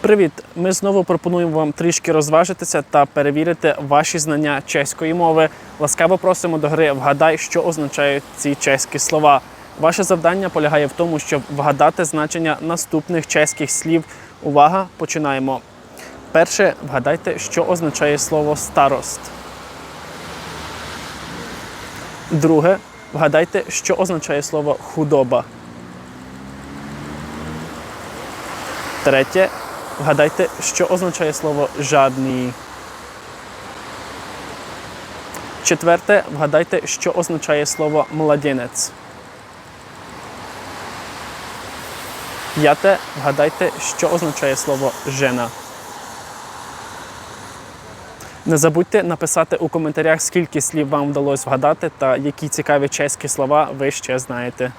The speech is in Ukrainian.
Привіт! Ми знову пропонуємо вам трішки розважитися та перевірити ваші знання чеської мови. Ласкаво просимо до гри Вгадай, що означають ці чеські слова. Ваше завдання полягає в тому, щоб вгадати значення наступних чеських слів. Увага! Починаємо. Перше, вгадайте, що означає слово старост. Друге, вгадайте, що означає слово худоба. Третє, вгадайте, що означає слово жадний. Четверте, вгадайте, що означає слово младенець. П'яте, вгадайте, що означає слово жена. Не забудьте написати у коментарях, скільки слів вам вдалося вгадати та які цікаві чеські слова ви ще знаєте.